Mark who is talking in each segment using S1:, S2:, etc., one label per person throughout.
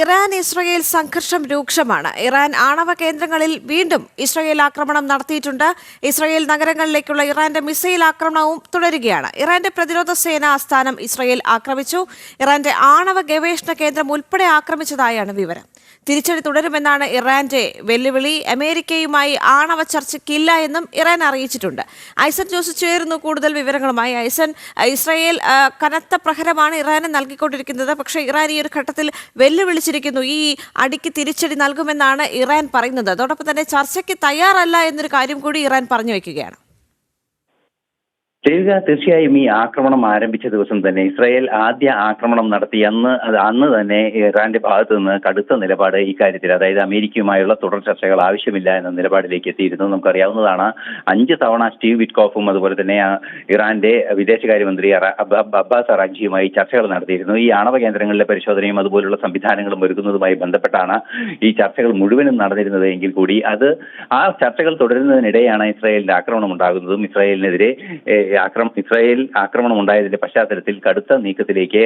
S1: Iran Israel സംഘർഷം രൂക്ഷമാണ്. Iran ആണവ കേന്ദ്രങ്ങളിൽ വീണ്ടും ഇസ്രയേൽ ആക്രമണം നടത്തിയിട്ടുണ്ട്. ഇസ്രയേൽ നഗരങ്ങളിലേക്കുള്ള ഇറാന്റെ മിസൈൽ ആക്രമണവും തുടരുകയാണ്. ഇറാന്റെ പ്രതിരോധ സേന ആസ്ഥാനം ഇസ്രയേൽ ആക്രമിച്ചു. ഇറാന്റെ ആണവ ഗവേഷണ കേന്ദ്രം ഉൾപ്പെടെ ആക്രമിച്ചതായാണ് വിവരം. തിരിച്ചടി തുടരുമെന്നാണ് ഇറാന്റെ വെല്ലുവിളി. അമേരിക്കയുമായി ആണവ ചർച്ചയ്ക്കില്ല എന്നും ഇറാൻ അറിയിച്ചിട്ടുണ്ട്. ഐസൻ ജോസ് ചേരുന്നു കൂടുതൽ വിവരങ്ങളുമായി. ഐസൻ ഇസ്രായേൽ കനത്ത പ്രഹരമാണ് ഇറാന് നൽകിക്കൊണ്ടിരിക്കുന്നത്. പക്ഷേ ഇറാൻ ഈ ഒരു ഘട്ടത്തിൽ വെല്ലുവിളിച്ചിരിക്കുന്നു. ഈ അടിക്ക് തിരിച്ചടി നൽകുമെന്നാണ് ഇറാൻ പറയുന്നത്. അതോടൊപ്പം തന്നെ ചർച്ചയ്ക്ക് തയ്യാറല്ല എന്നൊരു കാര്യം കൂടി ഇറാൻ പറഞ്ഞു വെക്കുകയാണ്
S2: ചെയ്യുക തീർച്ചയായും ഈ ആക്രമണം ആരംഭിച്ച ദിവസം തന്നെ ഇസ്രായേൽ ആദ്യ ആക്രമണം നടത്തി. അന്ന് അന്ന് തന്നെ ഇറാന്റെ ഭാഗത്തു നിന്ന് കടുത്ത നിലപാട് ഇക്കാര്യത്തിൽ അതായത് അമേരിക്കയുമായുള്ള തുടർ ചർച്ചകൾ ആവശ്യമില്ല എന്ന നിലപാടിലേക്ക് എത്തിയിരുന്നു. നമുക്കറിയാവുന്നതാണ് അഞ്ച് തവണ സ്റ്റീവ് വിറ്റ്കോഫും അതുപോലെ തന്നെ ഇറാന്റെ വിദേശകാര്യമന്ത്രി അബ്ബാസ് അറാഖിയുമായി ചർച്ചകൾ നടത്തിയിരുന്നു. ഈ ആണവ കേന്ദ്രങ്ങളിലെ പരിശോധനയും അതുപോലുള്ള സംവിധാനങ്ങളും ഒരുക്കുന്നതുമായി ബന്ധപ്പെട്ടാണ് ഈ ചർച്ചകൾ മുഴുവനും നടന്നിരുന്നത് എങ്കിൽ കൂടി. അത് ആ ചർച്ചകൾ തുടരുന്നതിനിടെയാണ് ഇസ്രായേലിന്റെ ആക്രമണം ഉണ്ടാകുന്നതും ഇസ്രായേലിനെതിരെ ആക്രമ ഇസ്രായേൽ ആക്രമണം ഉണ്ടായതിന്റെ പശ്ചാത്തലത്തിൽ കടുത്ത നീക്കത്തിലേക്ക്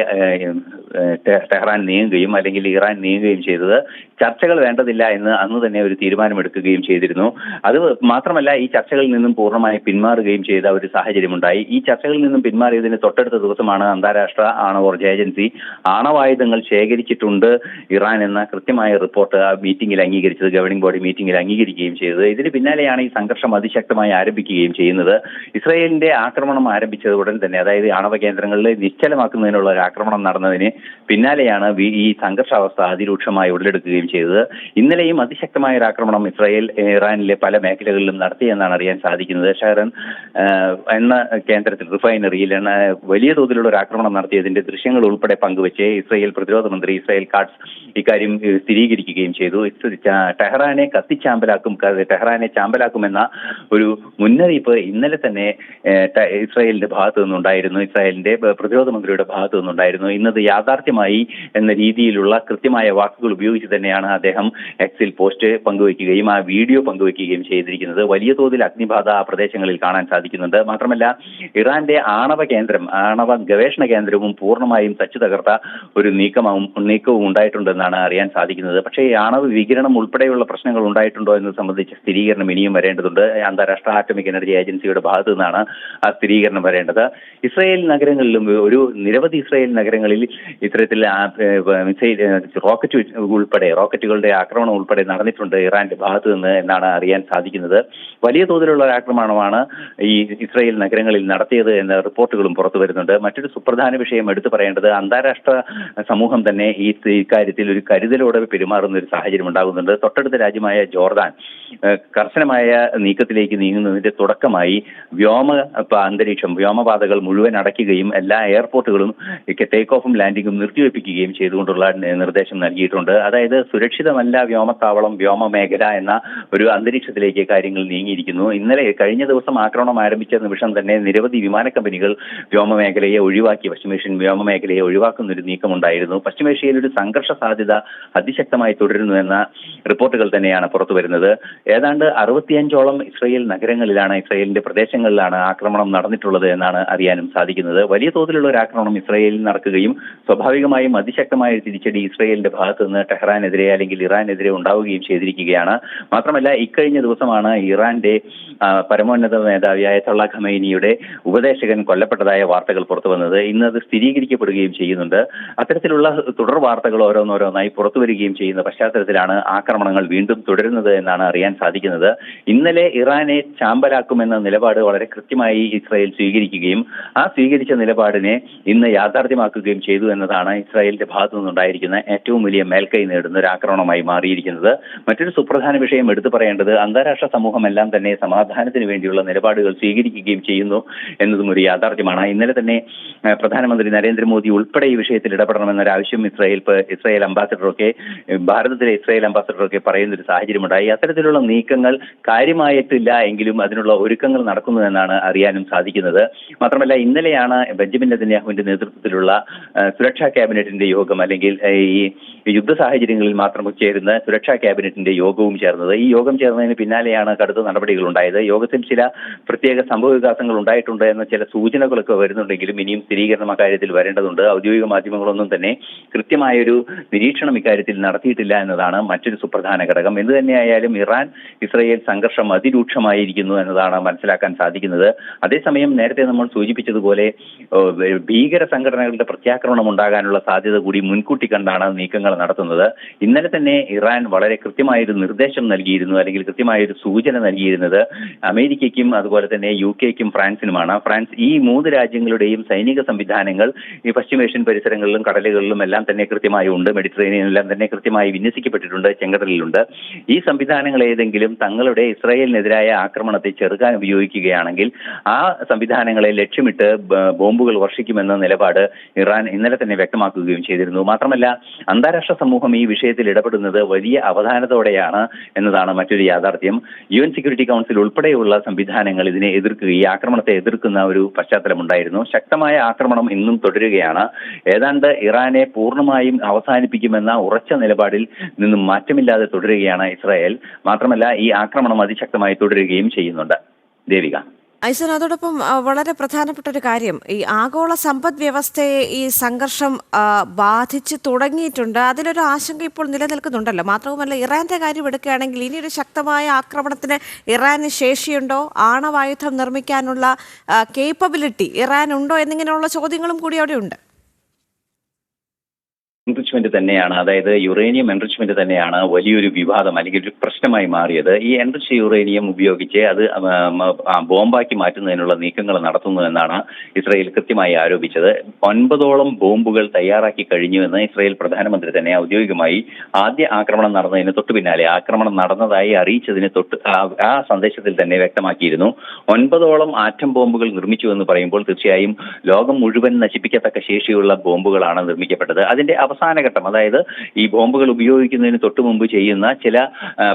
S2: ടെഹ്റാൻ നീങ്ങുകയും അല്ലെങ്കിൽ ഇറാൻ നീങ്ങുകയും ചെയ്തത് ചർച്ചകൾ വേണ്ടതില്ല എന്ന് അന്ന് തന്നെ ഒരു തീരുമാനമെടുക്കുകയും ചെയ്തിരുന്നു. അത് മാത്രമല്ല ഈ ചർച്ചകളിൽ നിന്നും പൂർണമായി പിന്മാറുകയും ചെയ്ത ഒരു സാഹചര്യമുണ്ടായി. ഈ ചർച്ചകളിൽ നിന്നും പിന്മാറിയതിന് തൊട്ടടുത്ത ദിവസമാണ് അന്താരാഷ്ട്ര ആണവോർജ ഏജൻസി ആണവായുധങ്ങൾ ശേഖരിച്ചിട്ടുണ്ട്. ഇറാൻ എന്ന കൃത്യമായ റിപ്പോർട്ട് ആ മീറ്റിംഗിൽ അംഗീകരിച്ചത് ഗവർണിംഗ് ബോഡി മീറ്റിംഗിൽ അംഗീകരിക്കുകയും ചെയ്തത്. ഇതിന് പിന്നാലെയാണ് ഈ സംഘർഷം അതിശക്തമായി ആരംഭിക്കുകയും ചെയ്യുന്നത്. ഇസ്രായേലിന്റെ ആക്രമണം ആരംഭിച്ചത് ഉടൻ തന്നെ. അതായത് ആണവ കേന്ദ്രങ്ങളിൽ നിശ്ചലമാക്കുന്നതിനുള്ള ഒരു ആക്രമണം നടന്നതിന് പിന്നാലെയാണ് ഈ സംഘർഷാവസ്ഥ അതിരൂക്ഷമായി ഉടലെടുക്കുകയും ചെയ്തത്. ഇന്നലെയും അതിശക്തമായ ഒരു ആക്രമണം ഇസ്രായേൽ ഇറാനിലെ പല മേഖലകളിലും നടത്തിയെന്നാണ് അറിയാൻ സാധിക്കുന്നത്. ഷഹറൻ എണ്ണ കേന്ദ്രത്തിൽ റിഫൈനറിയിൽ എണ്ണ വലിയ തോതിലുള്ള ഒരു ആക്രമണം നടത്തിയതിന്റെ ദൃശ്യങ്ങൾ ഉൾപ്പെടെ പങ്കുവച്ച് ഇസ്രായേൽ പ്രതിരോധ മന്ത്രി ഇസ്രായേൽ കാട്സ് ഇക്കാര്യം സ്ഥിരീകരിക്കുകയും ചെയ്തു. ടെഹ്റാനെ കത്തിച്ചാമ്പലാക്കും ടെഹ്റാനെ ചാമ്പലാക്കുമെന്ന ഒരു മുന്നറിയിപ്പ് ഇന്നലെ തന്നെ ഇസ്രായേലിന്റെ ഭാഗത്തു നിന്നുണ്ടായിരുന്നു. ഇസ്രായേലിന്റെ പ്രതിരോധ മന്ത്രിയുടെ ഭാഗത്തു നിന്നുണ്ടായിരുന്നു. ഇന്നത് യാഥാർത്ഥ്യമായി എന്ന രീതിയിലുള്ള കൃത്യമായ വാക്കുകൾ ഉപയോഗിച്ച് തന്നെയാണ് അദ്ദേഹം എക്സിൽ പോസ്റ്റ് പങ്കുവയ്ക്കുകയും ആ വീഡിയോ പങ്കുവയ്ക്കുകയും ചെയ്തിരിക്കുന്നത്. വലിയ തോതിൽ അഗ്നിബാധ ആ പ്രദേശങ്ങളിൽ കാണാൻ സാധിക്കുന്നുണ്ട്. മാത്രമല്ല ഇറാന്റെ ആണവ കേന്ദ്രം ആണവ ഗവേഷണ കേന്ദ്രവും പൂർണമായും തച്ചു തകർത്ത ഒരു നീക്കമാവും നീക്കവും ഉണ്ടായിട്ടുണ്ടെന്നാണ് അറിയാൻ സാധിക്കുന്നത്. പക്ഷേ ഈ ആണവ വികിരണം ഉൾപ്പെടെയുള്ള പ്രശ്നങ്ങൾ ഉണ്ടായിട്ടുണ്ടോ എന്ന് സംബന്ധിച്ച സ്ഥിരീകരണം ഇനിയും വരേണ്ടതുണ്ട്. അന്താരാഷ്ട്ര ആറ്റമിക് എനർജി ഏജൻസിയുടെ ഭാഗത്തു നിന്നാണ് ആ സ്ഥിരീകരണം വരേണ്ടത്. ഇസ്രായേൽ നഗരങ്ങളിലും ഒരു നിരവധി ഇസ്രായേൽ നഗരങ്ങളിൽ ഇത്തരത്തിൽ മിസൈൽ റോക്കറ്റ് ഉൾപ്പെടെ റോക്കറ്റുകളുടെ ആക്രമണം ഉൾപ്പെടെ നടന്നിട്ടുണ്ട് ഇറാന്റെ ഭാഗത്ത് നിന്ന് എന്നാണ് അറിയാൻ സാധിക്കുന്നത്. വലിയ തോതിലുള്ള ആക്രമണമാണ് ഈ ഇസ്രായേൽ നഗരങ്ങളിൽ നടത്തിയത് എന്ന റിപ്പോർട്ടുകളും പുറത്തു വരുന്നുണ്ട്. മറ്റൊരു സുപ്രധാന വിഷയം എടുത്തു പറയേണ്ടത് അന്താരാഷ്ട്ര സമൂഹം തന്നെ ഈ ഇക്കാര്യത്തിൽ ഒരു കരുതലോടെ പെരുമാറുന്ന ഒരു സാഹചര്യം ഉണ്ടാകുന്നുണ്ട്. തൊട്ടടുത്ത രാജ്യമായ ജോർദാൻ കർശനമായ നീക്കത്തിലേക്ക് നീങ്ങുന്നതിന്റെ തുടക്കമായി വ്യോമ അന്തരീക്ഷം വ്യോമപാതകൾ മുഴുവൻ അടയ്ക്കുകയും എല്ലാ എയർപോർട്ടുകളും ടേക്ക് ഓഫും ലാൻഡിങ്ങും നിർത്തിവെപ്പിക്കുകയും ചെയ്തുകൊണ്ടുള്ള നിർദ്ദേശം നൽകിയിട്ടുണ്ട്. അതായത് സുരക്ഷിതമല്ല വ്യോമത്താവളം വ്യോമ മേഖല എന്ന ഒരു അന്തരീക്ഷത്തിലേക്ക് കാര്യങ്ങൾ നീങ്ങിയിരിക്കുന്നു. ഇന്നലെ കഴിഞ്ഞ ദിവസം ആക്രമണം ആരംഭിച്ച നിമിഷം തന്നെ നിരവധി വിമാന കമ്പനികൾ വ്യോമ മേഖലയെ ഒഴിവാക്കി. പശ്ചിമേഷ്യൻ വ്യോമ മേഖലയെ ഒഴിവാക്കുന്ന ഒരു നീക്കമുണ്ടായിരുന്നു. പശ്ചിമേഷ്യയിൽ ഒരു സംഘർഷ സാധ്യത അതിശക്തമായി തുടരുന്നു എന്ന റിപ്പോർട്ടുകൾ തന്നെയാണ് പുറത്തു വരുന്നത് ഏതാണ്ട് അറുപത്തിയഞ്ചോളം ഇസ്രയേൽ നഗരങ്ങളിലാണ് ഇസ്രയേലിന്റെ പ്രദേശങ്ങളിലാണ് ആക്രമണം നടന്നിട്ടുള്ളത് എന്നാണ് അറിയാനും സാധിക്കുന്നത്. വലിയ തോതിലുള്ള ഒരു ആക്രമണം ഇസ്രായേലിൽ നടക്കുകയും സ്വാഭാവികമായും അതിശക്തമായ തിരിച്ചടി ഇസ്രായേലിന്റെ ഭാഗത്ത് നിന്ന് ടെഹ്റാനെതിരെ അല്ലെങ്കിൽ ഇറാനെതിരെ ഉണ്ടാവുകയും ചെയ്തിരിക്കുകയാണ്. മാത്രമല്ല ഇക്കഴിഞ്ഞ ദിവസമാണ് ഇറാന്റെ പരമോന്നത നേതാവിയായ തൊള്ള ഖമൈനിയുടെ ഉപദേശകൻ കൊല്ലപ്പെട്ടതായ വാർത്തകൾ പുറത്തു വന്നത്. ഇന്ന് അത് സ്ഥിരീകരിക്കപ്പെടുകയും ചെയ്യുന്നുണ്ട്. അത്തരത്തിലുള്ള തുടർ വാർത്തകൾ ഓരോന്നോരോന്നായി പുറത്തു വരികയും ചെയ്യുന്ന പശ്ചാത്തലത്തിലാണ് ആക്രമണങ്ങൾ വീണ്ടും തുടരുന്നത് എന്നാണ് അറിയാൻ സാധിക്കുന്നത്. ഇന്നലെ ഇറാനെ ചാമ്പലാക്കുമെന്ന നിലപാട് വളരെ കൃത്യമായി ഇസ്രായേൽ സ്വീകരിക്കുകയും ആ സ്വീകരിച്ച നിലപാടിനെ ഇന്ന് യാഥാർത്ഥ്യമാക്കുകയും ചെയ്തു എന്നതാണ് ഇസ്രായേലിന്റെ ഭാഗത്തു നിന്നുണ്ടായിരിക്കുന്ന ഏറ്റവും വലിയ മേൽക്കൈ നേടുന്ന ഒരു ആക്രമണമായി മാറിയിരിക്കുന്നത്. മറ്റൊരു സുപ്രധാന വിഷയം എടുത്തു പറയേണ്ടത് അന്താരാഷ്ട്ര സമൂഹമെല്ലാം തന്നെ സമാധാനത്തിന് വേണ്ടിയുള്ള നിലപാടുകൾ സ്വീകരിക്കുകയും ചെയ്യുന്നു എന്നതും ഒരു യാഥാർത്ഥ്യമാണ്. ഇന്നലെ തന്നെ പ്രധാനമന്ത്രി നരേന്ദ്രമോദി ഉൾപ്പെടെ ഈ വിഷയത്തിൽ ഇടപെടണമെന്നൊരു ആവശ്യം ഇസ്രായേൽ ഇസ്രായേൽ അംബാസഡറൊക്കെ ഭാരതത്തിലെ ഇസ്രായേൽ അംബാസഡറൊക്കെ പറയുന്ന ഒരു സാഹചര്യമുണ്ടായി. അത്തരത്തിലുള്ള നീക്കങ്ങൾ കാര്യമായിട്ടില്ല എങ്കിലും അതിനുള്ള ഒരുക്കങ്ങൾ നടക്കുന്നു എന്നാണ് അറിയാനും സാധിക്കുന്നത്. മാത്രമല്ല ഇന്നലെയാണ് ബെഞ്ചമിൻ നെതന്യാഹുവിന്റെ നേതൃത്വത്തിലുള്ള സുരക്ഷാ ക്യാബിനറ്റിന്റെ യോഗം അല്ലെങ്കിൽ ഈ യുദ്ധ സാഹചര്യങ്ങളിൽ മാത്രം ചേരുന്ന സുരക്ഷാ ക്യാബിനറ്റിന്റെ യോഗവും ചേർന്നത്. ഈ യോഗം ചേർന്നതിന് പിന്നാലെയാണ് കടുത്ത നടപടികൾ ഉണ്ടായത്. യോഗത്തിൽ ചില പ്രത്യേക സംഭവ വികാസങ്ങൾ ഉണ്ടായിട്ടുണ്ട് എന്ന ചില സൂചനകളൊക്കെ വരുന്നുണ്ടെങ്കിലും ഇനിയും സ്ഥിരീകരണം അക്കാര്യത്തിൽ വരേണ്ടതുണ്ട്. ഔദ്യോഗിക മാധ്യമങ്ങളൊന്നും തന്നെ കൃത്യമായൊരു നിരീക്ഷണം ഇക്കാര്യത്തിൽ നടത്തിയിട്ടില്ല എന്നതാണ് മറ്റൊരു സുപ്രധാന ഘടകം. എന്ത് തന്നെയായാലും ഇറാൻ ഇസ്രയേൽ സംഘർഷം അതിരൂക്ഷമായിരിക്കുന്നു എന്നതാണ് മനസ്സിലാക്കാൻ സാധിക്കുന്നത്. അതേസമയം നേരത്തെ നമ്മൾ സൂചിപ്പിച്ചതുപോലെ ഭീകര സംഘടനകളുടെ പ്രത്യാക്രമണം ഉണ്ടാകാനുള്ള സാധ്യത കൂടി മുൻകൂട്ടി കണ്ടാണ് നീക്കങ്ങൾ നടത്തുന്നത്. ഇന്നലെ തന്നെ ഇറാൻ വളരെ കൃത്യമായൊരു നിർദ്ദേശം നൽകിയിരുന്നു അല്ലെങ്കിൽ കൃത്യമായൊരു സൂചന നൽകിയിരുന്നത്. അമേരിക്കയ്ക്കും അതുപോലെ തന്നെ യു കെക്കും ഫ്രാൻസിനുമാണ്. ഫ്രാൻസ് ഈ മൂന്ന് രാജ്യങ്ങളുടെയും സൈനിക സംവിധാനങ്ങൾ ഈ പശ്ചിമേഷ്യൻ പരിസരങ്ങളിലും കടലുകളിലും എല്ലാം തന്നെ കൃത്യമായി ഉണ്ട്. മെഡിറ്ററേനിയനിലെല്ലാം തന്നെ കൃത്യമായി വിന്യസിക്കപ്പെട്ടിട്ടുണ്ട് ചെങ്കടലിലുണ്ട്. ഈ സംവിധാനങ്ങൾ ഏതെങ്കിലും തങ്ങളുടെ ഇസ്രായേലിനെതിരായ ആക്രമണത്തെ ചെറുക്കാൻ ഉപയോഗിക്കുകയാണെങ്കിൽ ആ സംവിധാനങ്ങളെ ലക്ഷ്യമിട്ട് ബോംബുകൾ വർഷിക്കുമെന്ന നിലപാട് ഇറാൻ ഇന്നലെ തന്നെ വ്യക്തമാക്കുകയും ചെയ്തിരുന്നു. മാത്രമല്ല അന്താരാഷ്ട്ര സമൂഹം ഈ വിഷയത്തിൽ ഇടപെടുന്നത് വലിയ അവധാനത്തോടെയാണ് എന്നതാണ് മറ്റൊരു യാഥാർത്ഥ്യം. യു എൻ സെക്യൂരിറ്റി കൗൺസിൽ ഉൾപ്പെടെയുള്ള സംവിധാനങ്ങൾ ഇതിനെ എതിർക്കുക ഈ ആക്രമണത്തെ എതിർക്കുന്ന ഒരു പശ്ചാത്തലമുണ്ടായിരുന്നു ശക്തമായ ആക്രമണം ഇന്നും തുടരുകയാണ്. ഏതാണ്ട് ഇറാനെ പൂർണമായും അവസാനിപ്പിക്കുമെന്ന ഉറച്ച നിലപാടിൽ നിന്നും മാറ്റമില്ലാതെ തുടരുകയാണ് ഇസ്രായേൽ. മാത്രമല്ല ഈ ആക്രമണം അതിശക്തമായി തുടരുകയും ചെയ്യുന്നുണ്ട്. ദേവിക.
S1: ഐസൻ അതോടൊപ്പം വളരെ പ്രധാനപ്പെട്ട ഒരു കാര്യം. ഈ ആഗോള സമ്പദ് വ്യവസ്ഥയെ ഈ സംഘർഷം ബാധിച്ച് തുടങ്ങിയിട്ടുണ്ട്. അതിലൊരു ആശങ്ക ഇപ്പോൾ നിലനിൽക്കുന്നുണ്ടല്ലോ. മാത്രവുമല്ല ഇറാന്റെ കാര്യം എടുക്കുകയാണെങ്കിൽ ഇനിയൊരു ശക്തമായ ആക്രമണത്തിന് ഇറാന് ശേഷിയുണ്ടോ? ആണവായുധം നിർമ്മിക്കാനുള്ള കേപ്പബിലിറ്റി ഇറാൻ ഉണ്ടോ എന്നിങ്ങനെയുള്ള ചോദ്യങ്ങളും കൂടി അവിടെ ഉണ്ട്
S2: എൻറിച്ച്മെന്റ് തന്നെയാണ്. അതായത് യുറേനിയം എൻറിച്ച്മെന്റ് തന്നെയാണ് വലിയൊരു വിവാദം അല്ലെങ്കിൽ ഒരു പ്രശ്നമായി മാറിയത്. ഈ എൻറിച്ച് യുറേനിയം ഉപയോഗിച്ച് അത് ബോംബാക്കി മാറ്റുന്നതിനുള്ള നീക്കങ്ങൾ നടത്തുന്നു എന്നാണ് ഇസ്രായേൽ കൃത്യമായി ആരോപിച്ചത്. ഒൻപതോളം ബോംബുകൾ തയ്യാറാക്കി കഴിഞ്ഞുവെന്ന് ഇസ്രയേൽ പ്രധാനമന്ത്രി തന്നെ ഔദ്യോഗികമായി ആദ്യ ആക്രമണം നടന്നതിന് തൊട്ടു പിന്നാലെ ആക്രമണം നടന്നതായി അറിയിച്ചതിന് തൊട്ട് ആ- സന്ദേശത്തിൽ തന്നെ വ്യക്തമാക്കിയിരുന്നു. ഒൻപതോളം ആറ്റം ബോംബുകൾ നിർമ്മിച്ചു എന്ന് പറയുമ്പോൾ തീർച്ചയായും ലോകം മുഴുവൻ നശിപ്പിക്കത്തക്ക ശേഷിയുള്ള ബോംബുകളാണ് നിർമ്മിക്കപ്പെട്ടത്. അതിന്റെ അവസാന ഘട്ടം അതായത് ഈ ബോംബുകൾ ഉപയോഗിക്കുന്നതിന് തൊട്ടു മുമ്പ് ചെയ്യുന്ന ചില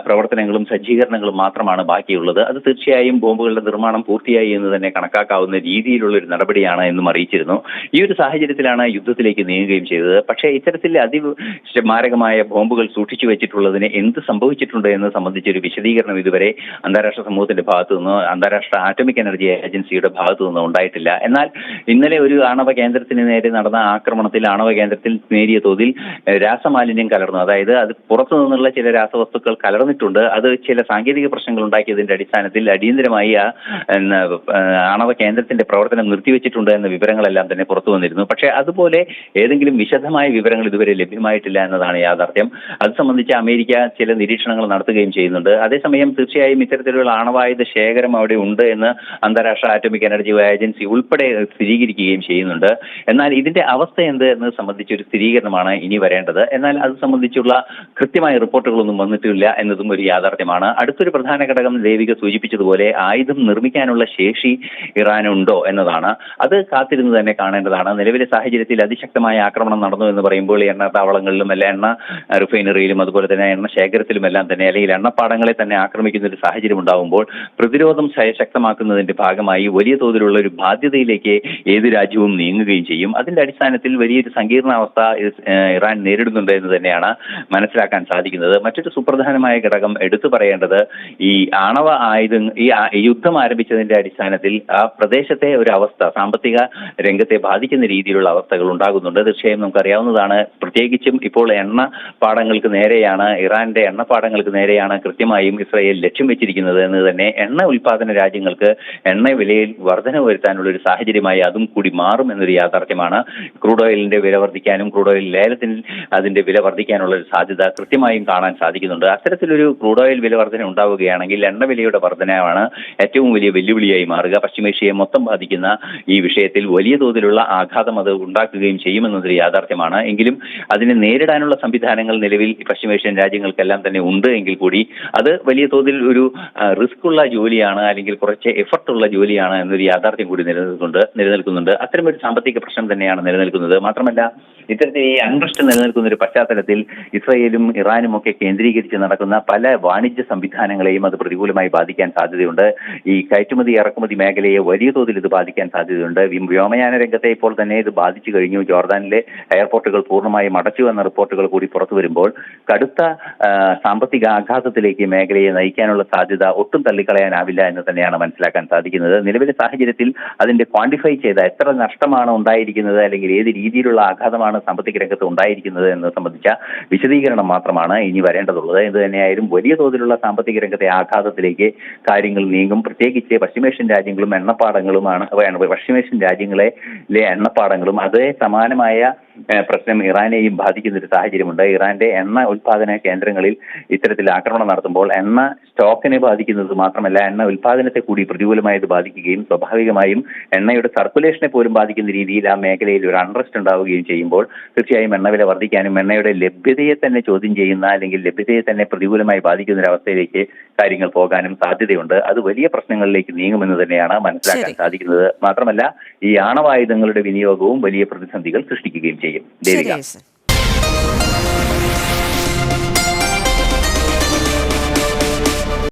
S2: പ്രവർത്തനങ്ങളും സജ്ജീകരണങ്ങളും മാത്രമാണ് ബാക്കിയുള്ളത്. അത് തീർച്ചയായും ബോംബുകളുടെ നിർമ്മാണം പൂർത്തിയായി എന്ന് തന്നെ കണക്കാക്കാവുന്ന രീതിയിലുള്ള ഒരു നടപടിയാണ് എന്നും അറിയിച്ചിരുന്നു. ഈ ഒരു സാഹചര്യത്തിലാണ് യുദ്ധത്തിലേക്ക് നീങ്ങുകയും ചെയ്തത്. പക്ഷേ ഇത്തരത്തിൽ അതിമാരകമായ ബോംബുകൾ സൂക്ഷിച്ചു വെച്ചിട്ടുള്ളതിന് എന്ത് സംഭവിച്ചിട്ടുണ്ട് എന്ന് സംബന്ധിച്ചൊരു വിശദീകരണം ഇതുവരെ അന്താരാഷ്ട്ര സമൂഹത്തിന്റെ ഭാഗത്തു നിന്നോ അന്താരാഷ്ട്ര ആറ്റമിക് എനർജി ഏജൻസിയുടെ ഭാഗത്തു നിന്നോ ഉണ്ടായിട്ടില്ല. എന്നാൽ ഇന്നലെ ഒരു ആണവ കേന്ദ്രത്തിന് നേരെ നടന്ന ആക്രമണത്തിൽ ആണവ കേന്ദ്രത്തിൽ നേരിയ തോതിൽ രാസമാലിന്യം കലർന്നു. അതായത് അത് പുറത്തു നിന്നുള്ള ചില രാസവസ്തുക്കൾ കലർന്നിട്ടുണ്ട്. അത് ചില സാങ്കേതിക പ്രശ്നങ്ങൾ ഉണ്ടാക്കിയതിന്റെ അടിസ്ഥാനത്തിൽ അടിയന്തരമായി ആ ആണവ കേന്ദ്രത്തിന്റെ പ്രവർത്തനം നിർത്തിവെച്ചിട്ടുണ്ട് എന്ന വിവരങ്ങളെല്ലാം തന്നെ പുറത്തു വന്നിരുന്നു. പക്ഷേ അതുപോലെ ഏതെങ്കിലും വിശദമായ വിവരങ്ങൾ ഇതുവരെ ലഭ്യമായിട്ടില്ല എന്നതാണ് യാഥാർത്ഥ്യം. അത് സംബന്ധിച്ച് അമേരിക്ക ചില നിരീക്ഷണങ്ങൾ നടത്തുകയും ചെയ്യുന്നുണ്ട്. അതേസമയം തീർച്ചയായും ഇത്തരത്തിലുള്ള ആണവായുധ ശേഖരം അവിടെ ഉണ്ട് എന്ന് അന്താരാഷ്ട്ര ആറ്റോമിക് എനർജി ഏജൻസി ഉൾപ്പെടെ സ്ഥിരീകരിക്കുകയും ചെയ്യുന്നുണ്ട്. എന്നാൽ ഇതിന്റെ അവസ്ഥ എന്ത് എന്നത് സംബന്ധിച്ച് ഒരു സ്ഥിരീകരണമാണ്. ഇനി വരേണ്ടത്. എന്നാൽ അത് സംബന്ധിച്ചുള്ള കൃത്യമായ റിപ്പോർട്ടുകളൊന്നും വന്നിട്ടില്ല എന്നതും ഒരു യാഥാർത്ഥ്യമാണ്. അടുത്തൊരു പ്രധാന ഘടകം ദേവിക സൂചിപ്പിച്ചതുപോലെ ആയുധം നിർമ്മിക്കാനുള്ള ശേഷി ഇറാനുണ്ടോ എന്നതാണ്. അത് കാത്തിരുന്ന് തന്നെ കാണേണ്ടതാണ്. നിലവിലെ സാഹചര്യത്തിൽ അതിശക്തമായ ആക്രമണം നടന്നു എന്ന് പറയുമ്പോൾ എണ്ണ താവളങ്ങളിലും അല്ല എണ്ണ റിഫൈനറിയിലും അതുപോലെ തന്നെ എണ്ണ ശേഖരത്തിലും എല്ലാം തന്നെ അല്ലെങ്കിൽ എണ്ണപ്പാടങ്ങളെ തന്നെ ആക്രമിക്കുന്ന ഒരു സാഹചര്യം ഉണ്ടാകുമ്പോൾ പ്രതിരോധം ശക്തമാക്കുന്നതിന്റെ ഭാഗമായി വലിയ തോതിലുള്ള ഒരു ബാധ്യതയിലേക്ക് ഏത് രാജ്യവും നീങ്ങുകയും ചെയ്യും. അതിന്റെ അടിസ്ഥാനത്തിൽ വലിയൊരു സങ്കീർണാവസ്ഥ ഇറാൻ നേരിടുന്നുണ്ട് എന്ന് തന്നെയാണ് മനസ്സിലാക്കാൻ സാധിക്കുന്നത്. മറ്റൊരു സുപ്രധാനമായ ഘടകം എടുത്തു പറയേണ്ടത് ഈ ആണവ ആയുധം ഈ യുദ്ധം ആരംഭിച്ചതിന്റെ അടിസ്ഥാനത്തിൽ ആ പ്രദേശത്തെ ഒരു അവസ്ഥ സാമ്പത്തിക രംഗത്തെ ബാധിക്കുന്ന രീതിയിലുള്ള അവസ്ഥകൾ ഉണ്ടാകുന്നുണ്ട്. തീർച്ചയായും നമുക്കറിയാവുന്നതാണ്. പ്രത്യേകിച്ചും ഇപ്പോൾ എണ്ണ പാടങ്ങൾക്ക് നേരെയാണ് ഇറാന്റെ എണ്ണ പാടങ്ങൾക്ക് നേരെയാണ് കൃത്യമായും ഇസ്രായേൽ ലക്ഷ്യം വെച്ചിരിക്കുന്നത് എന്ന് തന്നെ എണ്ണ ഉൽപാദന രാജ്യങ്ങൾക്ക് എണ്ണ വിലയിൽ വർധന വരുത്താനുള്ള ഒരു സാഹചര്യമായി അതും കൂടി മാറും എന്നൊരു യാഥാർത്ഥ്യമാണ്. ക്രൂഡ് ഓയിലിന്റെ വില വർദ്ധിക്കാനും ക്രൂഡ് ഓയിൽ ലേലത്തിൽ അതിന്റെ വില വർദ്ധിക്കാനുള്ള ഒരു സാധ്യത കൃത്യമായും കാണാൻ സാധിക്കുന്നുണ്ട്. അത്തരത്തിലൊരു ക്രൂഡ് ഓയിൽ വില വർധന ഉണ്ടാവുകയാണെങ്കിൽ എണ്ണ വിലയുടെ വർധനയാണ് ഏറ്റവും വലിയ വെല്ലുവിളിയായി മാറുക. പശ്ചിമേഷ്യയെ മൊത്തം ബാധിക്കുന്ന ഈ വിഷയത്തിൽ വലിയ തോതിലുള്ള ആഘാതം അത് ഉണ്ടാക്കുകയും ചെയ്യുമെന്നതൊരു യാഥാർത്ഥ്യമാണ്. എങ്കിലും അതിനെ നേരിടാനുള്ള സംവിധാനങ്ങൾ നിലവിൽ പശ്ചിമേഷ്യൻ രാജ്യങ്ങൾക്കെല്ലാം തന്നെ ഉണ്ട് എങ്കിൽ കൂടി അത് വലിയ തോതിൽ ഒരു റിസ്ക് ഉള്ള ജോലിയാണ് അല്ലെങ്കിൽ കുറച്ച് എഫർട്ട് ഉള്ള ജോലിയാണ് എന്നൊരു യാഥാർത്ഥ്യം കൂടി നിലനിൽക്കുന്നുണ്ട് നിലനിൽക്കുന്നുണ്ട്. അത്തരമൊരു സാമ്പത്തിക പ്രശ്നം തന്നെയാണ് നിലനിൽക്കുന്നത്. മാത്രമല്ല ഇത്തരത്തിൽ ഈ അൺട്രസ്റ്റ് സംഘർഷം നിലനിൽക്കുന്ന ഒരു പശ്ചാത്തലത്തിൽ ഇസ്രയേലും ഇറാനും ഒക്കെ കേന്ദ്രീകരിച്ച് നടക്കുന്ന പല വാണിജ്യ സംവിധാനങ്ങളെയും അത് പ്രതികൂലമായി ബാധിക്കാൻ സാധ്യതയുണ്ട്. ഈ കയറ്റുമതി ഇറക്കുമതി മേഖലയെ വലിയ തോതിൽ ഇത് ബാധിക്കാൻ സാധ്യതയുണ്ട്. വ്യ- വ്യോമയാന രംഗത്തെ ഇപ്പോൾ തന്നെ ഇത് ബാധിച്ചു കഴിഞ്ഞു. ജോർദാനിലെ എയർപോർട്ടുകൾ പൂർണമായും അടച്ചു എന്ന റിപ്പോർട്ടുകൾ കൂടി പുറത്തു വരുമ്പോൾ കടുത്ത സാമ്പത്തിക ആഘാതത്തിലേക്ക് മേഖലയെ നയിക്കാനുള്ള സാധ്യത ഒട്ടും തള്ളിക്കളയാനാവില്ല എന്ന് തന്നെയാണ് മനസ്സിലാക്കാൻ സാധിക്കുന്നത്. നിലവിലെ സാഹചര്യത്തിൽ അതിന്റെ ക്വാണ്ടിഫൈ ചെയ്ത എത്ര നഷ്ടമാണ് ഉണ്ടായിരിക്കുന്നത് അല്ലെങ്കിൽ ഏത് രീതിയിലുള്ള ആഘാതമാണ് സാമ്പത്തിക രംഗത്ത് ഉണ്ടായിരിക്കുന്നത് എന്ന് സംബന്ധിച്ച വിശദീകരണം മാത്രമാണ് ഇനി വരേണ്ടതുള്ളത്. ഇത് തന്നെയായാലും വലിയ തോതിലുള്ള സാമ്പത്തിക രംഗത്തെ ആഘാതത്തിലേക്ക് കാര്യങ്ങൾ നീങ്ങും. പ്രത്യേകിച്ച് പശ്ചിമേഷ്യൻ രാജ്യങ്ങളും എണ്ണപ്പാടങ്ങളുമാണ് പശ്ചിമേഷ്യൻ രാജ്യങ്ങളിലെ എണ്ണപ്പാടങ്ങളും. അതേ സമാനമായ പ്രശ്നം ഇറാനെയും ബാധിക്കുന്ന ഒരു സാഹചര്യമുണ്ട്. ഇറാന്റെ എണ്ണ ഉൽപാദന കേന്ദ്രങ്ങളിൽ ഇത്തരത്തിൽ ആക്രമണം നടത്തുമ്പോൾ എണ്ണ സ്റ്റോക്കിനെ ബാധിക്കുന്നത് മാത്രമല്ല എണ്ണ ഉൽപാദനത്തെ കൂടി പ്രതികൂലമായത് ബാധിക്കുകയും സ്വാഭാവികമായും എണ്ണയുടെ സർക്കുലേഷനെ പോലും ബാധിക്കുന്ന രീതിയിൽ ആ മേഖലയിൽ ഒരു അൺറസ്റ്റ് ഉണ്ടാവുകയും ചെയ്യുമ്പോൾ തീർച്ചയായും എണ്ണവില വർദ്ധിക്കാനും എണ്ണയുടെ ലഭ്യതയെ തന്നെ ചോദ്യം ചെയ്യുന്ന അല്ലെങ്കിൽ ലഭ്യതയെ തന്നെ പ്രതികൂലമായി ബാധിക്കുന്ന ഒരു അവസ്ഥയിലേക്ക് കാര്യങ്ങൾ പോകാനും സാധ്യതയുണ്ട്. അത് വലിയ പ്രശ്നങ്ങളിലേക്ക് നീങ്ങുമെന്ന് തന്നെയാണ് മനസ്സിലാക്കാൻ സാധിക്കുന്നത്. മാത്രമല്ല ഈ ആണവായുധങ്ങളുടെ വിനിയോഗവും വലിയ പ്രതിസന്ധികൾ സൃഷ്ടിക്കുകയും ചെയ്യും Sí,
S1: Cereza.